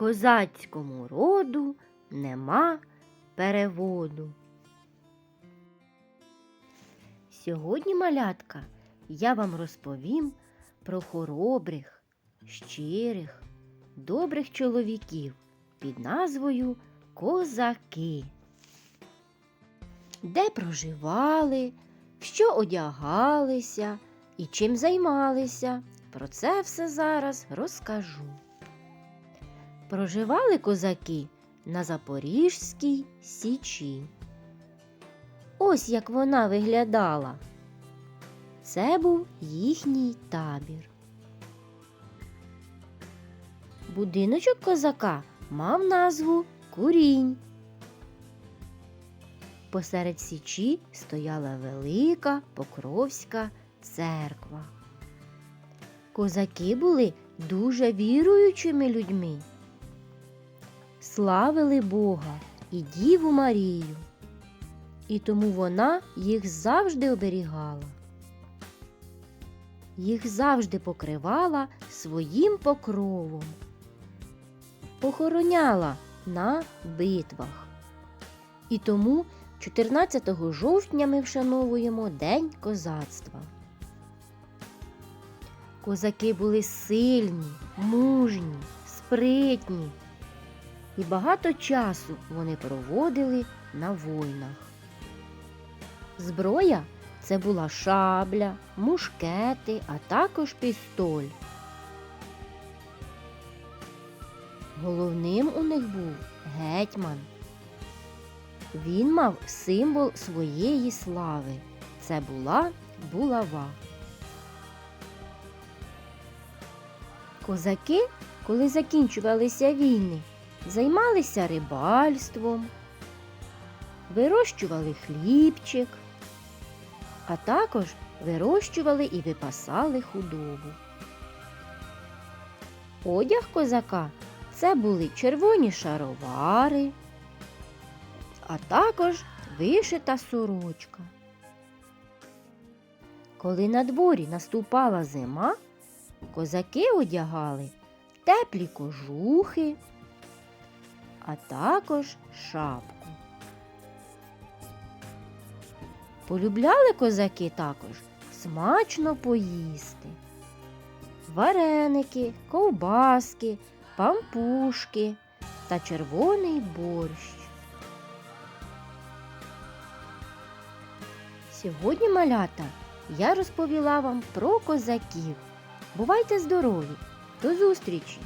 козацькому роду нема переводу. Сьогодні, малятка, я вам розповім про хоробрих, щирих, добрих чоловіків під назвою Козаки. Де проживали, що одягалися і чим займалися. Про це все зараз розкажу. Проживали козаки на Запорізькій Січі. Ось як вона виглядала. Це був їхній табір. Будиночок козака мав назву Курінь. Посеред січі стояла велика Покровська церква. Козаки були дуже віруючими людьми. Славили Бога і Діву Марію, і тому вона їх завжди оберігала. Їх завжди покривала своїм покровом, охороняла на битвах. І тому 14 жовтня ми вшановуємо День козацтва. Козаки були сильні, мужні, спритні, і багато часу вони проводили на войнах. Зброя це була шабля, мушкети, а також пістоль. Головним у них був гетьман. Він мав символ своєї слави. Це була булава. Козаки, коли закінчувалися війни, займалися рибальством, вирощували хлібчик, а також вирощували і випасали худобу. Одяг козака це були червоні шаровари, а також вишита сорочка. Коли на дворі наступала зима, козаки одягали теплі кожухи, а також шапку. Полюбляли козаки також смачно поїсти. Вареники, ковбаски, пампушки та червоний борщ. Сьогодні, малята, я розповіла вам про козаків. Бувайте здорові! До зустрічі!